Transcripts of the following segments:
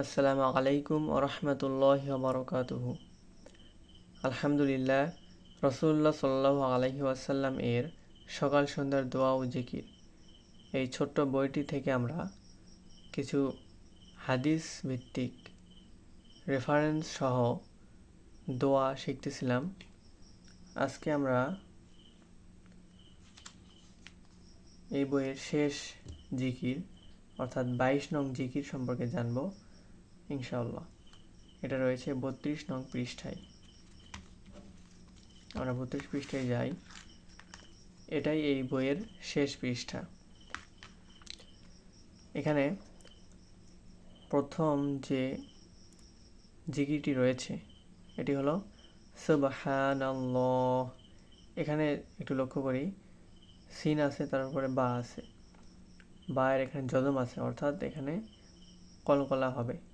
আসসালামু আলাইকুম ওরহমতুল্লাহ বরকাতুহু। আলহামদুলিল্লাহ রসুল্লাহ সাল্লাহ আলহি আসাল্লাম এর সকাল সন্ধ্যার দোয়া ও জিকির। এই ছোট্ট বইটি থেকে আমরা কিছু হাদিস ভিত্তিক রেফারেন্স সহ দোয়া শিখতেছিলাম। আজকে আমরা এই বইয়ের শেষ জিকির, অর্থাৎ বাইশ নং জিকির সম্পর্কে জানব। ইনশাআল্লাহ। এটা রয়েছে বত্রিশ নং পৃষ্ঠায়। আমরা বত্রিশ পৃষ্ঠায় যাই। এটাই এই বইয়ের শেষ পৃষ্ঠা। এখানে প্রথম যে জিগিটি রয়েছে, এটি হলো সুবহানাল্লাহ। এখানে একটু লক্ষ্য করি, সিন আছে, তারপরে বা আছে। বা এর এখানে জজম আছে, অর্থাৎ এখানে কলকলা হবে।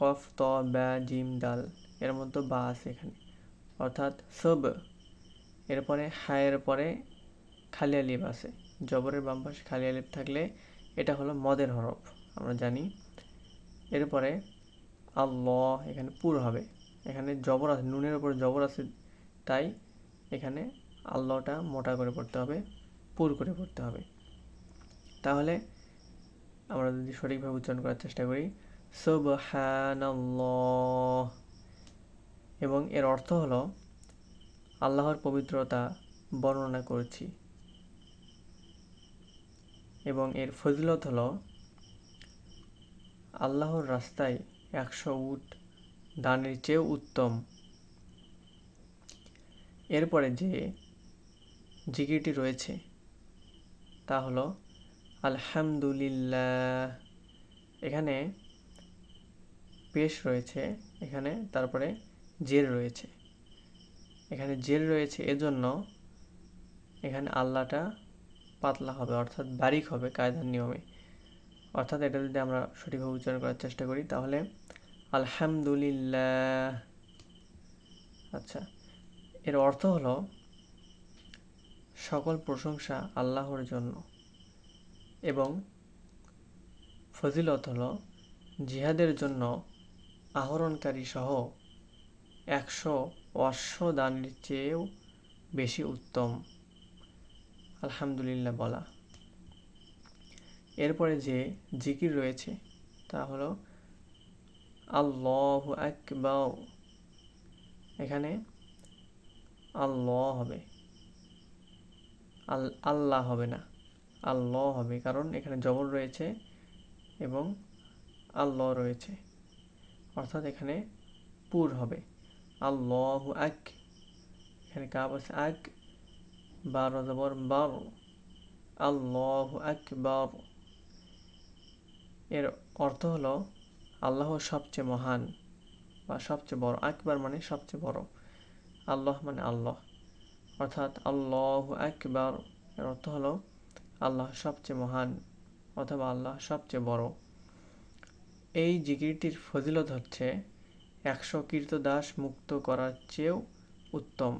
কফ, ত ব্যা জিম দাল এর মধ্যে বা আছে এখানে। অর্থাৎ সব। এরপরে হায়ের পরে খালি আলিফ আছে। জবরের বাম পাশে খালি আলিফ থাকলে এটা হলো মদের হরফ, আমরা জানি। এরপরে আল্লাহ, এখানে পুর হবে। এখানে জবর আছে, নুনের উপর জবর আছে, তাই এখানে আল্লাহটা মোটা করে পড়তে হবে, পুর করে পড়তে হবে। তাহলে আমরা যদি সঠিকভাবে উচ্চারণ করার চেষ্টা করি সুবহানাল্লাহ। এবং এর অর্থ হলো, আল্লাহর পবিত্রতা বর্ণনা করছি। এবং এর ফজিলত হলো, আল্লাহর রাস্তায় একশো উট দানের চেয়েও উত্তম। এরপরে যে জিকিরটি রয়েছে, তা হলো, আলহামদুলিল্লাহ। এখানে পেশ রয়েছে এখানে, তারপরে জের রয়েছে। এখানে জের রয়েছে এজন্য এখানে আল্লাহটা পাতলা হবে, অর্থাৎ বারিক হবে কায়দার নিয়মে। অর্থাৎ এটা যদি আমরা সঠিকভাবে উচ্চারণ করার চেষ্টা করি, তাহলে আলহামদুলিল্লাহ আচ্ছা এর অর্থ হলো সকল প্রশংসা আল্লাহর জন্য এবং ফজিলত হলো জিহাদের জন্য আহরণকারী সহ একশো অশ্ব দানের চেয়েও বেশি উত্তম। আলহামদুলিল্লাহ বলা। এরপরে যে জিকির রয়েছে, তা হলো আল্লাহ আকবার। এখানে আল্লাহ হবে। আল আল্লাহ হবে না, আল্লাহ হবে। কারণ এখানে জবর রয়েছে এবং আল্লাহ রয়েছে। অর্থাৎ এখানে পুর হবে। আল্লাহ আক, এখানে কাব আছে আক, বার জবর বার। আল্লাহ আকবার। এর অর্থ হলো আল্লাহ সবচেয়ে মহান বা সবচেয়ে বড়। আকবার মানে সবচেয়ে বড়। আল্লাহ মানে আল্লাহ। অর্থাৎ আল্লাহ আকবার। এর অর্থ হলো আল্লাহ সবচেয়ে মহান অথবা আল্লাহ সবচেয়ে বড়। এই জিকিরটির ফজিলত হচ্ছে, একশো কীর্তদাস মুক্ত করার চেয়েও উত্তম।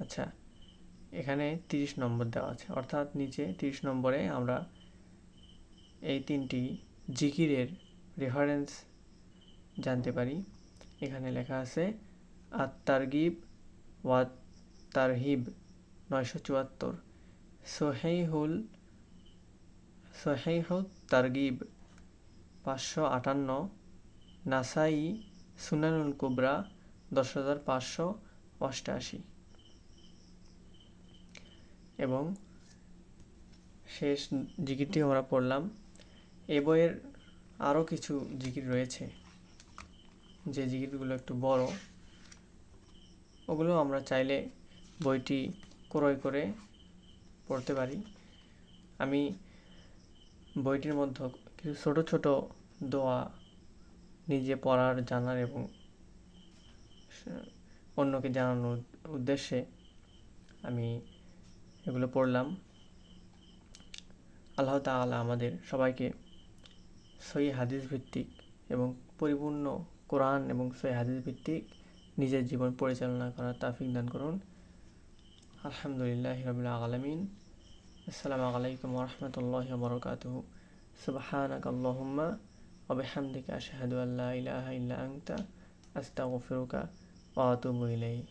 আচ্ছা এখানে তিরিশ নম্বর দেওয়া আছে। অর্থাৎ নিচে তিরিশ নম্বরে আমরা এই তিনটি জিকিরের রেফারেন্স জানতে পারি। এখানে লেখা আছে আত্মারগিব ওয়াত তারহিব নয়শো চুয়াত্তর। সোহেইহুল সোহেইহুল তারগিব, পাঁচশো আটান্ন। নাসাই সুনানুল কুবরা, দশ হাজার পাঁচশো অষ্টাশি। এবং শেষ জিকিরটি আমরা পড়লাম। এ বইয়ের আরও কিছু জিকির রয়েছে। যে জিকিরগুলো একটু বড়, ওগুলো আমরা চাইলে বইটি ক্রয় করে পড়তে পারি। আমি বইটির মধ্যে কিছু ছোট ছোট দোয়া নিজে পড়ার, জানার এবং অন্যকে জানানোর উদ্দেশ্যে আমি এগুলো পড়লাম। আল্লাহ তাআলা আমাদের সবাইকে সহি হাদিস ভিত্তিক এবং পরিপূর্ণ কোরআন এবং সহি হাদিস ভিত্তিক নিজের জীবন পরিচালনা করার তাফিক দান করুন। আলহামদুলিল্লাহ রবিল আলমিন আসসালামু আলাইকুম ওরহমতুল্লাহ বরকাতুহ সুবহানাক আল্লাহুম্মা ওয়া বিহামদিকা আশহাদু আল্লা ইলাহা ইল্লা আনতা আস্তাগফিরুকা ওয়া আতুবু ইলাইক